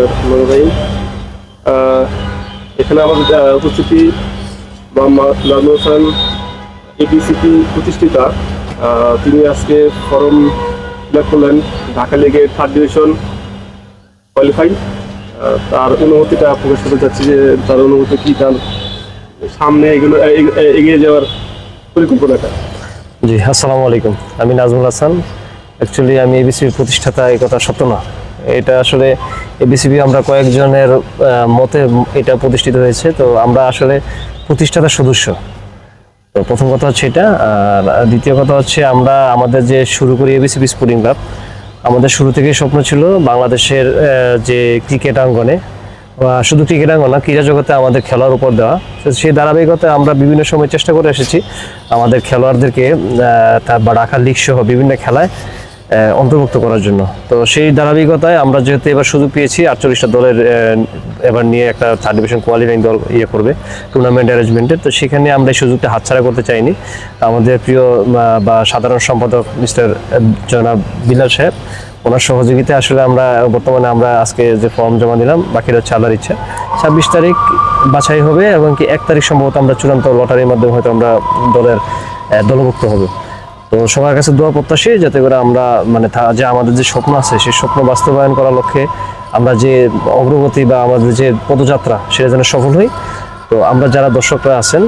রহমানির আহ, এখানে আমাদের উপস্থিতি নাজমুল হোসেন এবিসিপি প্রতিষ্ঠিতা। তিনি আজকে ফর্ম ফিল করলেন ঢাকা লিগের থার্ড ডিভিশন কোয়ালিফাই তার অনুভূতিটা প্রকাশ করতে চাচ্ছি যে তার অনুভূতি কি তার সামনে এগুলো এগিয়ে যাওয়ার পরিকল্পনাটা। জি আসসালামু আলাইকুম। আমি নাজমুল হাসান। অ্যাকচুয়ালি আমি এবিসিবির প্রতিষ্ঠাতা এই কথা সত্য না। এটা আসলে এবিসিবি আমরা কয়েকজনের মতে এটা প্রতিষ্ঠিত হয়েছে। তো আমরা আসলে প্রতিষ্ঠাতা সদস্য। তো প্রথম কথা হচ্ছে এটা। আর দ্বিতীয় কথা হচ্ছে আমরা আমাদের যে শুরু করি এবিসিবি স্পোর্টিং ক্লাব আমাদের শুরু থেকেই স্বপ্ন ছিল বাংলাদেশের যে ক্রিকেট অঙ্গনে বা শুধু ক্রিকেট অঙ্গন না ক্রীড়া জগতে আমাদের খেলার উপর দেওয়া। তো সেই ধারাবাহিকতায় আমরা বিভিন্ন সময় চেষ্টা করে এসেছি। আমাদের খেলোয়াড়দেরকে আহ, তা- বা লিগ সহ বিভিন্ন খেলায় অন্তর্ভুক্ত করার জন্য। তো সেই ধারাবাহিকতায় আমরা যেহেতু এবার সুযোগ পেয়েছি, আটচল্লিশটা দলের এবার নিয়ে একটা থার্ড ডিভিশন কোয়ালিফাইং দল ইয়ে করবে টুর্নামেন্ট অ্যারেঞ্জমেন্টের তো সেখানে আমরা এই সুযোগটা হাতছাড়া করতে চাইনি। আমাদের প্রিয় বা সাধারণ সম্পাদক মিস্টার জনাব বিলাল সাহেব, ওনার সহযোগিতায় আসলে আমরা, বর্তমানে আমরা আজকে যে ফর্ম জমা দিলাম, বাকিটা হচ্ছে আল্লাহর ইচ্ছা। ছাব্বিশ তারিখ বাছাই হবে এবং কি এক তারিখ সম্ভবত আমরা চূড়ান্ত লটারির মাধ্যমে হয়তো আমরা দলের দলভুক্ত হবে। তো সবার কাছে দোয়া প্রত্যাশী যাতে করে আমরা মানে যে আমাদের যে স্বপ্ন আছে, সেই স্বপ্ন বাস্তবায়ন করার লক্ষ্যে আমরা যে অগ্রগতি বা আমাদের যে পদযাত্রা, সেটা যেন সফল হই। তো আমরা যারা দর্শকরা আছেন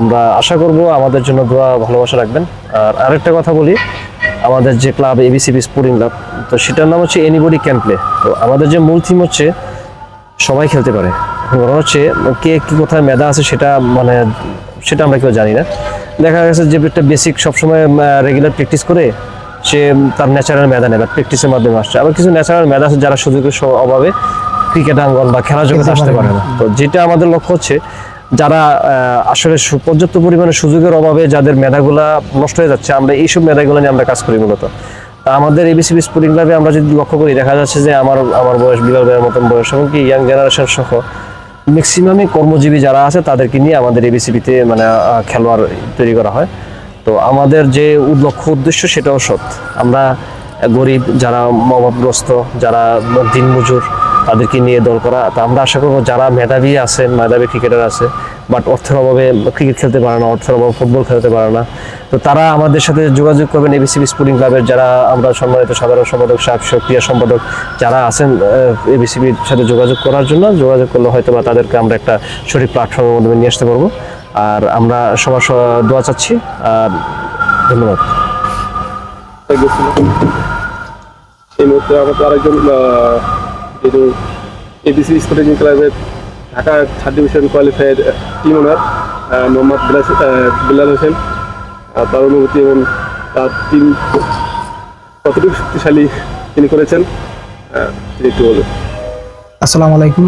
আমরা আশা করব আমাদের জন্য দোয়া, ভালোবাসা রাখবেন। আর আরেকটা কথা বলি, আমাদের যে ক্লাব এবিসিবি স্পোর্টিং ক্লাব তো সেটার নাম হচ্ছে এনিবডি ক্যান প্লে তো আমাদের যে মূল থিম হচ্ছে, সবাই খেলতে পারে। এখন হচ্ছে, কে কি কোথায় মেধা আছে সেটা মানে সেটা আমরা কেউ জানি না। দেখা গেছে যে একটা বেসিক সবসময় রেগুলার প্র্যাকটিস করে সে তার ন্যাচারাল মেধা নেবে প্র্যাকটিসের মাধ্যমে আসছে। আবার কিছু ন্যাচারাল মেধা আছে যারা সুযোগের অভাবে ক্রিকেট আঙ্গন বা খেলা জগতে আসতে পারে না। তো যেটা আমাদের লক্ষ্য হচ্ছে যারা আসলে পর্যাপ্ত পরিমাণে সুযোগের অভাবে যাদের মেধাগুলা নষ্ট হয়ে যাচ্ছে আমরা এইসব মেধাগুলো নিয়ে আমরা কাজ করি মূলত। তা আমাদের এবিসিবি স্পোর্টিং ক্লাবে আমরা যদি লক্ষ্য করি দেখা যাচ্ছে যে আমার আমার বয়স বিলাল ভাইয়ের মতন বয়স এমনকি ইয়াং জেনারেশন সহ ম্যাক্সিমামই কর্মজীবী যারা আছে, তাদেরকে নিয়ে আমাদের এবিসিবিতে মানে খেলোয়াড় তৈরি করা হয়। তো আমাদের যে উদ্লক্ষ্য উদ্দেশ্য সেটাও সৎ। আমরা গরিব, যারা অভাবগ্রস্ত, যারা দিনমজুর, তাদেরকে নিয়ে দল করা। তা আমরা আশা করব যারা মেধাবী আছেন, মেধাবী ক্রিকেটার আছে বাট অর্থের অভাবে ক্রিকেট খেলতে পারে না, অর্থের অভাবে ফুটবল খেলতে পারে না। তো তারা আমাদের সাথে যোগাযোগ করবেন এবিসিবি স্পোর্টিং ক্লাবের যারা আমরা সম্মানিত সাধারণ সম্পাদক সাহেব ক্রিয়া সম্পাদক যারা আছেন এবিসিবির সাথে যোগাযোগ করার জন্য, যোগাযোগ করলে হয়তো বা তাদেরকে আমরা একটা সঠিক প্ল্যাটফর্মের মাধ্যমে নিয়ে আসতে পারব। আর আমরা সবার দোয়া চাচ্ছি, আর ধন্যবাদ। এই মুহূর্তে আমাদের আরেকজন এবিসি স্পোর্টিং ক্লাবের Dhaka third division qualified team owner Mohammad Bilas Bilal Hossain. তার অনুভূতি এবং তার টিম কতটুকু শক্তিশালী তিনি করেছেন একটু বলুন। আসসালামু আলাইকুম।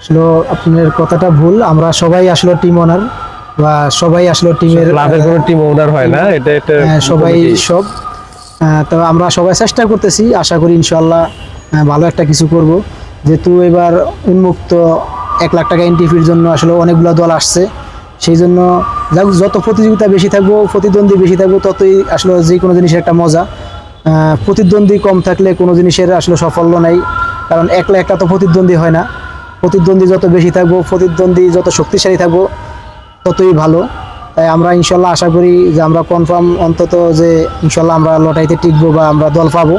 আসলে আপনার কথাটা ভুল। আমরা সবাই আসলে টিম ওনার বা সবাই আসলে টিমের ক্লাবের কোনো টিম ওনার হয় না এটা একটা হ্যাঁ, সবাই সব। আহ, তো আমরা সবাই চেষ্টা করতেছি আশা করি ইনশাল্লাহ ভালো একটা কিছু করব। যেহেতু এবার উন্মুক্ত এক লাখ টাকা এন্ট্রি ফির জন্য আসলে অনেকগুলো দল আসছে। সেই জন্য যত প্রতিযোগিতা বেশি থাকব প্রতিদ্বন্দ্বী বেশি থাকব ততই আসলে যে কোনো জিনিসের একটা মজা। প্রতিদ্বন্দ্বী কম থাকলে কোনো জিনিসের আসলে সাফল্য নাই কারণ একলা একটা তো প্রতিদ্বন্দ্বী হয় না। প্রতিদ্বন্দ্বী যত বেশি থাকব প্রতিদ্বন্দ্বী যত শক্তিশালী থাকব ততই ভালো। তাই আমরা ইনশাল্লাহ আশা করি যে আমরা কনফার্ম অন্তত যে ইনশাল্লাহ আমরা লটাইতে টিকবো বা আমরা দল পাবো।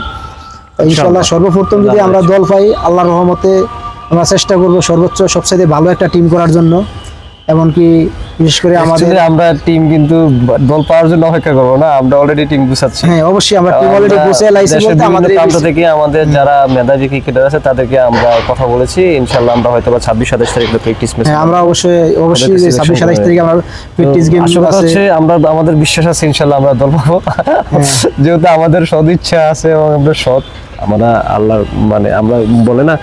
ইনশাল্লাহ। সর্বপ্রথম যদি আমরা দল পাই আল্লাহর রহমতে আমরা চেষ্টা করব সর্বোচ্চ সবচেয়ে ভালো একটা টিম করার জন্য। এমনকি বিশেষ করে আমাদের আমরা টিম কিন্তু দল পাওয়ার জন্য অপেক্ষা করব না আমরা অলরেডি টিম গুছাচ্ছি। হ্যাঁ অবশ্যই আমরা টিম অলরেডি বসে লাইছি বলতে আমাদের প্রান্ত থেকে আমাদের যারা মেধাবী ক্রিকেটার আছে তাদেরকে আমরা কথা বলেছি। ইনশাল্লাহ আমরা হয়তো বা ছাব্বিশ সাতাশ তারিখ প্র্যাকটিস ম্যাচ হ্যাঁ আমরা অবশ্যই অবশ্যই ওদেরকে ছাব্বিশ selection সাতাশ করে। তারিখে আমরা প্র্যাকটিস গেম আছে। হচ্ছে আমরা আমাদের বিশ্বাস আছে ইনশাল্লাহ আমরা দল পাবো। হ্যাঁ। যেহেতু আমাদের সদ ইচ্ছা আছে এবং আমরা সৎ। আমরা আল্লাহ মানে আমরা বলে না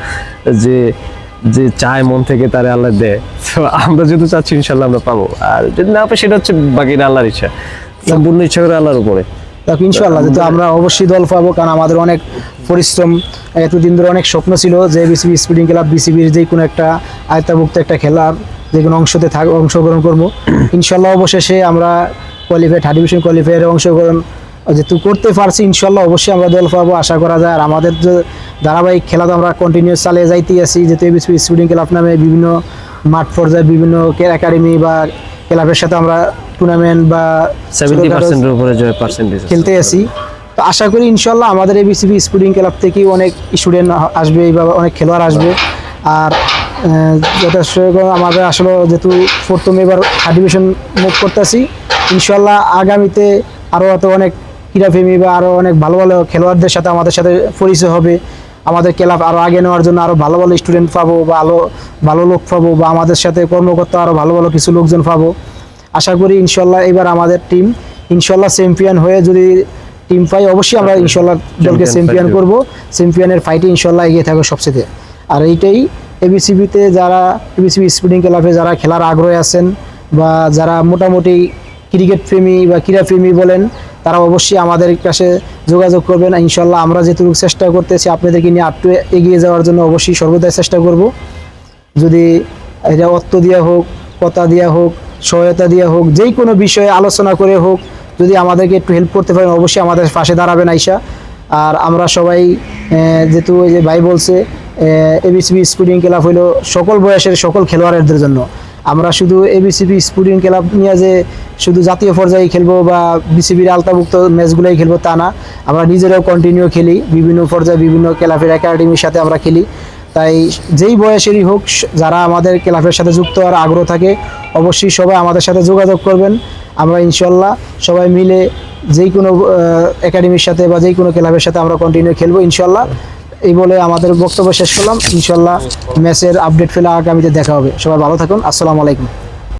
যে যে চায় মন থেকে তারে আল্লাহ দেয়। তো আমরা যেহেতু চাচ্ছি ইনশাল্লাহ আমরা পাবো। আর যদি না পাই সেটা হচ্ছে বাকি আল্লাহর ইচ্ছা। সম্পূর্ণ ইচ্ছা করে আল্লাহর উপরে। ইনশাল্লাহ যেহেতু আমরা অবশ্যই দল পাবো কারণ আমাদের অনেক পরিশ্রম এতদিন ধরে অনেক স্বপ্ন ছিল যে বিসিবি স্পিডিং ক্লাব বিসিবির যে কোনো একটা আয়ত্তাভুক্ত একটা খেলার যে কোনো অংশতে থাক অংশগ্রহণ করব। ইনশাল্লাহ অবশেষে আমরা কোয়ালিফাই থার্ড ডিভিশন কোয়ালিফায়ারে অংশগ্রহণ যেহেতু করতে পারছি ইনশাল্লাহ অবশ্যই আমরা দল পাবো আশা করা যায়। আর আমাদের যে ধারাবাহিক খেলা তো আমরা কন্টিনিউস চালিয়ে যাইতেই আছি যেহেতু এবিসি স্টুডেন্ট ক্লাব নামে বিভিন্ন মাঠ পর্যায়ে বিভিন্ন একাডেমি বা ক্লাবের সাথে আমরা টুর্নামেন্ট বা সেভেন্টি ছোটখাটো পার্সেন্টের উপরে জয় পার্সেন্টেজ খেলতে আসি তো আশা করি ইনশাল্লাহ আমাদের এবিসিবি স্পোর্টিং ক্লাব থেকেই অনেক স্টুডেন্ট আসবে বা অনেক খেলোয়াড় আসবে। আর যথেষ্ট আমাদের আসলে যেহেতু প্রথমে এবার থার্ড ডিভিশন মুভ করতেছি ইনশাল্লাহ আগামীতে আরও অত অনেক ক্রীড়াপ্রেমী বা আরও অনেক ভালো ভালো খেলোয়াড়দের সাথে আমাদের সাথে পরিচয় হবে। আমাদের ক্লাব আরও আগে নেওয়ার জন্য আরও ভালো ভালো স্টুডেন্ট পাবো বা আরও ভালো লোক পাবো বা আমাদের সাথে কর্মকর্তা আরও ভালো ভালো কিছু লোকজন পাবো। আশা করি ইনশাল্লাহ এবার আমাদের টিম ইনশাল্লাহ চ্যাম্পিয়ন হয়ে যদি টিম পাই অবশ্যই আমরা ইনশাল্লাহ দলকে চ্যাম্পিয়ন করব। চ্যাম্পিয়নের ফাইটে ইনশাল্লাহ এগিয়ে থাকবে সবচেয়ে। আর এইটাই এবিসিবিতে যারা এবিসিবি স্পোর্টিং ক্লাবে যারা খেলার আগ্রহে আছেন বা যারা মোটামুটি ক্রিকেট প্রেমী বা ক্রীড়াপ্রেমী বলেন তারা অবশ্যই আমাদের কাছে যোগাযোগ করবেন ইনশাল্লাহ আমরা যেটুকু চেষ্টা করতেছি আপনাদেরকে নিয়ে আটটু এগিয়ে যাওয়ার জন্য অবশ্যই সর্বদাই চেষ্টা করব। যদি এটা অর্থ দেওয়া হোক, কথা দেওয়া হোক, সহায়তা দেওয়া হোক যেই কোনো বিষয়ে আলোচনা করে হোক, যদি আমাদেরকে একটু হেল্প করতে পারেন, অবশ্যই আমাদের পাশে দাঁড়াবেন আইসা আর আমরা সবাই যেহেতু ওই যে ভাই বলছে এবিসিবি স্পোর্টিং ক্লাব হলো সকল বয়সের সকল খেলোয়াড়দের জন্য। আমরা শুধু এবিসিবি স্পোর্টিং ক্লাব নিয়ে যে শুধু জাতীয় পর্যায়ে খেলব বা বিসিবির আলতাভুক্ত ম্যাচগুলোই খেলব তা না, আমরা নিজেরাও কন্টিনিউ খেলি, বিভিন্ন পর্যায়ে বিভিন্ন ক্লাবের একাডেমির সাথে আমরা খেলি। তাই যেই বয়সেরই হোক, যারা আমাদের ক্লাবের সাথে যুক্ত হওয়ার আগ্রহ থাকে, অবশ্যই সবাই আমাদের সাথে যোগাযোগ করবেন। আমরা ইনশাল্লাহ সবাই মিলে যেই কোনো একাডেমির সাথে বা যেই কোনো ক্লাবের সাথে আমরা কন্টিনিউ খেলব ইনশাল্লাহ এই বলে আমাদের বক্তব্য শেষ করলাম। ইনশাল্লাহ ম্যাচের আপডেট ফেলে আগামীতে দেখা হবে। সবাই ভালো থাকুন। আসসালামু আলাইকুম।